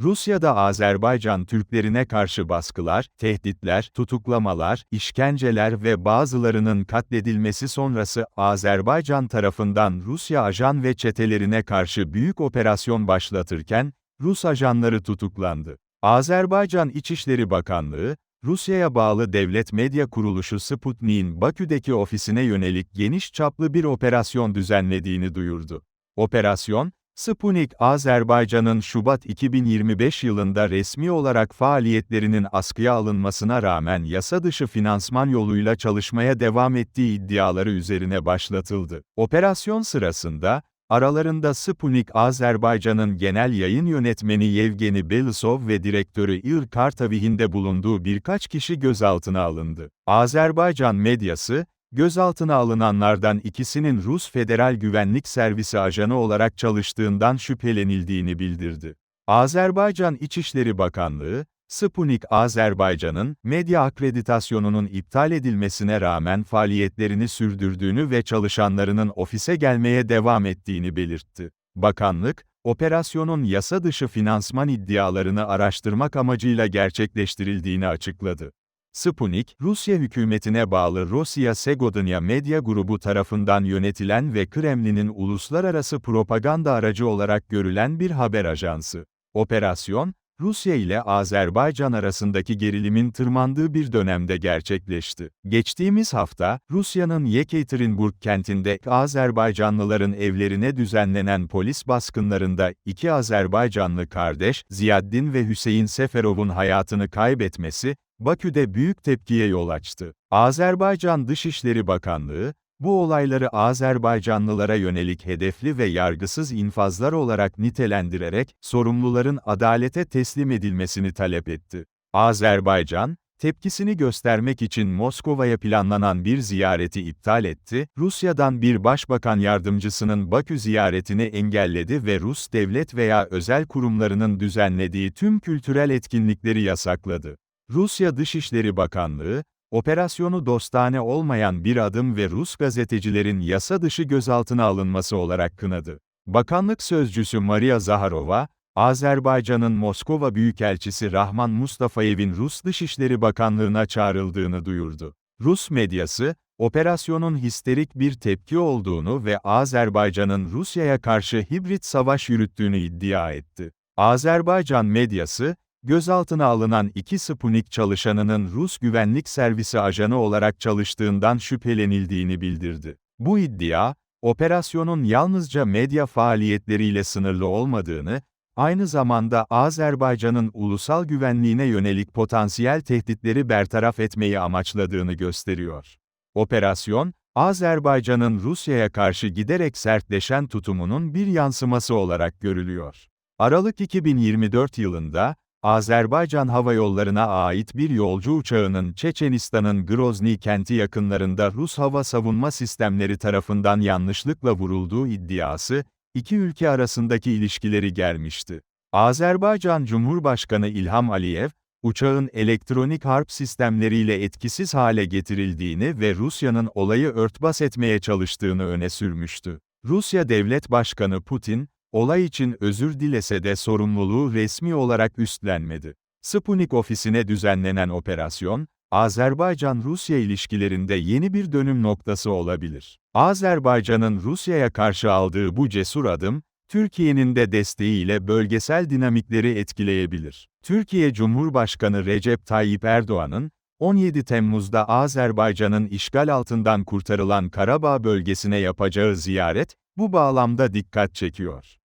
Rusya'da Azerbaycan Türklerine karşı baskılar, tehditler, tutuklamalar, işkenceler ve bazılarının katledilmesi sonrası Azerbaycan tarafından Rusya ajan ve çetelerine karşı büyük operasyon başlatırken, Rus ajanları tutuklandı. Azerbaycan İçişleri Bakanlığı, Rusya'ya bağlı devlet medya kuruluşu Sputnik'in Bakü'deki ofisine yönelik geniş çaplı bir operasyon düzenlediğini duyurdu. Operasyon, Sputnik, Azerbaycan'ın Şubat 2025 yılında resmi olarak faaliyetlerinin askıya alınmasına rağmen yasa dışı finansman yoluyla çalışmaya devam ettiği iddiaları üzerine başlatıldı. Operasyon sırasında, aralarında Sputnik Azerbaycan'ın genel yayın yönetmeni Yevgeni Belisov ve direktörü İr Kartavihin de bulunduğu birkaç kişi gözaltına alındı. Azerbaycan medyası, Gözaltına alınanlardan ikisinin Rus Federal Güvenlik Servisi ajanı olarak çalıştığından şüphelenildiğini bildirdi. Azerbaycan İçişleri Bakanlığı, Sputnik Azerbaycan'ın, medya akreditasyonunun iptal edilmesine rağmen faaliyetlerini sürdürdüğünü ve çalışanlarının ofise gelmeye devam ettiğini belirtti. Bakanlık, operasyonun yasa dışı finansman iddialarını araştırmak amacıyla gerçekleştirildiğini açıkladı. Sputnik, Rusya hükümetine bağlı Rusya Segodnya Medya Grubu tarafından yönetilen ve Kremlin'in uluslararası propaganda aracı olarak görülen bir haber ajansı. Operasyon, Rusya ile Azerbaycan arasındaki gerilimin tırmandığı bir dönemde gerçekleşti. Geçtiğimiz hafta, Rusya'nın Yekaterinburg kentinde Azerbaycanlıların evlerine düzenlenen polis baskınlarında iki Azerbaycanlı kardeş, Ziyaddin ve Hüseyin Seferov'un hayatını kaybetmesi, Bakü'de büyük tepkiye yol açtı. Azerbaycan Dışişleri Bakanlığı, bu olayları Azerbaycanlılara yönelik hedefli ve yargısız infazlar olarak nitelendirerek, sorumluların adalete teslim edilmesini talep etti. Azerbaycan, tepkisini göstermek için Moskova'ya planlanan bir ziyareti iptal etti, Rusya'dan bir başbakan yardımcısının Bakü ziyaretini engelledi ve Rus devlet veya özel kurumlarının düzenlediği tüm kültürel etkinlikleri yasakladı. Rusya Dışişleri Bakanlığı, operasyonu dostane olmayan bir adım ve Rus gazetecilerin yasa dışı gözaltına alınması olarak kınadı. Bakanlık sözcüsü Maria Zaharova, Azerbaycan'ın Moskova Büyükelçisi Rahman Mustafayev'in Rus Dışişleri Bakanlığı'na çağrıldığını duyurdu. Rus medyası, operasyonun histerik bir tepki olduğunu ve Azerbaycan'ın Rusya'ya karşı hibrit savaş yürüttüğünü iddia etti. Azerbaycan medyası, gözaltına alınan iki Sputnik çalışanının Rus güvenlik servisi ajanı olarak çalıştığından şüphelenildiğini bildirdi. Bu iddia, operasyonun yalnızca medya faaliyetleriyle sınırlı olmadığını, aynı zamanda Azerbaycan'ın ulusal güvenliğine yönelik potansiyel tehditleri bertaraf etmeyi amaçladığını gösteriyor. Operasyon, Azerbaycan'ın Rusya'ya karşı giderek sertleşen tutumunun bir yansıması olarak görülüyor. Aralık 2024 yılında, Azerbaycan Hava Yolları'na ait bir yolcu uçağının Çeçenistan'ın Grozny kenti yakınlarında Rus hava savunma sistemleri tarafından yanlışlıkla vurulduğu iddiası, iki ülke arasındaki ilişkileri germişti. Azerbaycan Cumhurbaşkanı İlham Aliyev, uçağın elektronik harp sistemleriyle etkisiz hale getirildiğini ve Rusya'nın olayı örtbas etmeye çalıştığını öne sürmüştü. Rusya Devlet Başkanı Putin, olay için özür dilese de sorumluluğu resmi olarak üstlenmedi. Sputnik ofisine düzenlenen operasyon, Azerbaycan-Rusya ilişkilerinde yeni bir dönüm noktası olabilir. Azerbaycan'ın Rusya'ya karşı aldığı bu cesur adım, Türkiye'nin de desteğiyle bölgesel dinamikleri etkileyebilir. Türkiye Cumhurbaşkanı Recep Tayyip Erdoğan'ın, 17 Temmuz'da Azerbaycan'ın işgal altından kurtarılan Karabağ bölgesine yapacağı ziyaret, bu bağlamda dikkat çekiyor.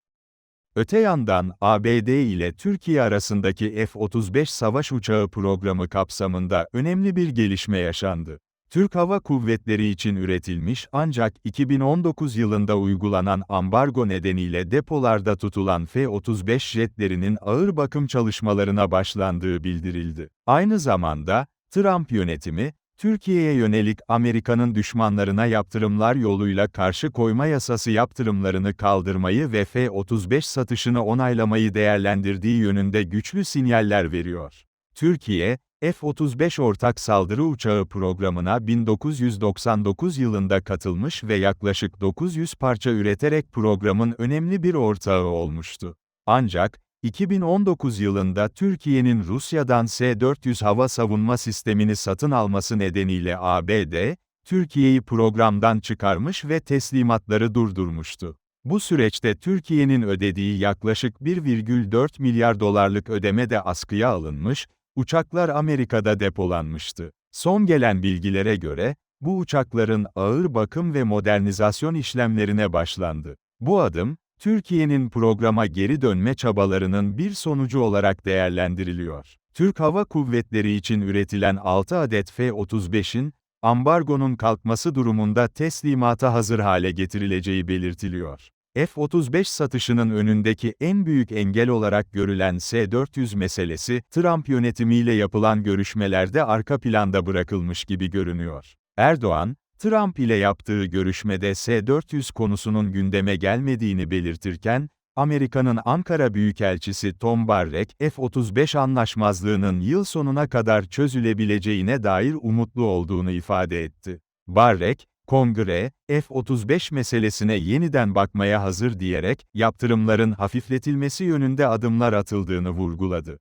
Öte yandan, ABD ile Türkiye arasındaki F-35 savaş uçağı programı kapsamında önemli bir gelişme yaşandı. Türk Hava Kuvvetleri için üretilmiş ancak 2019 yılında uygulanan ambargo nedeniyle depolarda tutulan F-35 jetlerinin ağır bakım çalışmalarına başlandığı bildirildi. Aynı zamanda, Trump yönetimi, Türkiye'ye yönelik Amerika'nın düşmanlarına yaptırımlar yoluyla karşı koyma yasası yaptırımlarını kaldırmayı ve F-35 satışını onaylamayı değerlendirdiği yönünde güçlü sinyaller veriyor. Türkiye, F-35 ortak saldırı uçağı programına 1999 yılında katılmış ve yaklaşık 900 parça üreterek programın önemli bir ortağı olmuştu. Ancak, 2019 yılında Türkiye'nin Rusya'dan S-400 hava savunma sistemini satın alması nedeniyle ABD, Türkiye'yi programdan çıkarmış ve teslimatları durdurmuştu. Bu süreçte Türkiye'nin ödediği yaklaşık 1,4 milyar dolarlık ödeme de askıya alınmış, uçaklar Amerika'da depolanmıştı. Son gelen bilgilere göre, bu uçakların ağır bakım ve modernizasyon işlemlerine başlandı. Bu adım, Türkiye'nin programa geri dönme çabalarının bir sonucu olarak değerlendiriliyor. Türk Hava Kuvvetleri için üretilen 6 adet F-35'in, ambargonun kalkması durumunda teslimata hazır hale getirileceği belirtiliyor. F-35 satışının önündeki en büyük engel olarak görülen S-400 meselesi, Trump yönetimiyle yapılan görüşmelerde arka planda bırakılmış gibi görünüyor. Erdoğan, Trump ile yaptığı görüşmede S-400 konusunun gündeme gelmediğini belirtirken, Amerika'nın Ankara Büyükelçisi Tom Barrek, F-35 anlaşmazlığının yıl sonuna kadar çözülebileceğine dair umutlu olduğunu ifade etti. Barrek, Kongre, F-35 meselesine yeniden bakmaya hazır diyerek, yaptırımların hafifletilmesi yönünde adımlar atıldığını vurguladı.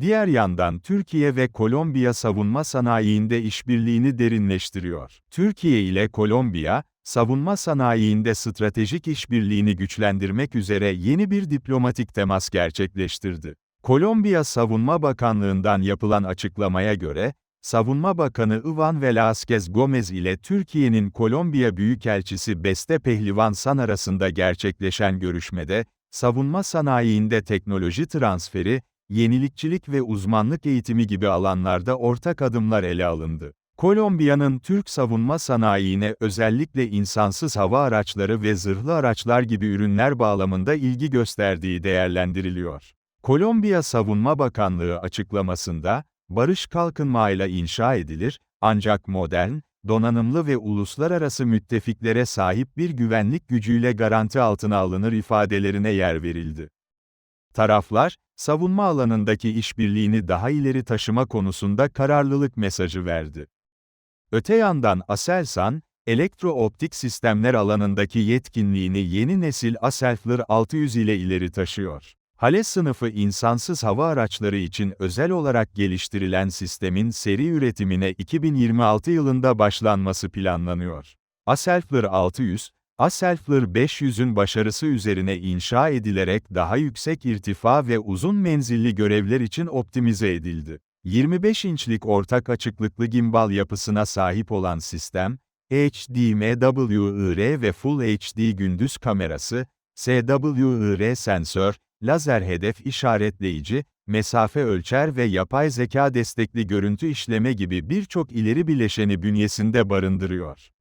Diğer yandan Türkiye ve Kolombiya savunma sanayiinde işbirliğini derinleştiriyor. Türkiye ile Kolombiya, savunma sanayiinde stratejik işbirliğini güçlendirmek üzere yeni bir diplomatik temas gerçekleştirdi. Kolombiya Savunma Bakanlığı'ndan yapılan açıklamaya göre, Savunma Bakanı Ivan Velázquez Gomez ile Türkiye'nin Kolombiya Büyükelçisi Beste Pehlivan San arasında gerçekleşen görüşmede, savunma sanayiinde teknoloji transferi, yenilikçilik ve uzmanlık eğitimi gibi alanlarda ortak adımlar ele alındı. Kolombiya'nın Türk savunma sanayine özellikle insansız hava araçları ve zırhlı araçlar gibi ürünler bağlamında ilgi gösterdiği değerlendiriliyor. Kolombiya Savunma Bakanlığı açıklamasında, barış kalkınmayla inşa edilir, ancak modern, donanımlı ve uluslararası müttefiklere sahip bir güvenlik gücüyle garanti altına alınır ifadelerine yer verildi. Taraflar, savunma alanındaki işbirliğini daha ileri taşıma konusunda kararlılık mesajı verdi. Öte yandan Aselsan, elektro-optik sistemler alanındaki yetkinliğini yeni nesil Aselfler 600 ile ileri taşıyor. Hales sınıfı insansız hava araçları için özel olarak geliştirilen sistemin seri üretimine 2026 yılında başlanması planlanıyor. Aselfler 600, Aselfler 500'ün başarısı üzerine inşa edilerek daha yüksek irtifa ve uzun menzilli görevler için optimize edildi. 25 inçlik ortak açıklıklı gimbal yapısına sahip olan sistem, HDMWIR ve Full HD gündüz kamerası, SWIR sensör, lazer hedef işaretleyici, mesafe ölçer ve yapay zeka destekli görüntü işleme gibi birçok ileri bileşeni bünyesinde barındırıyor.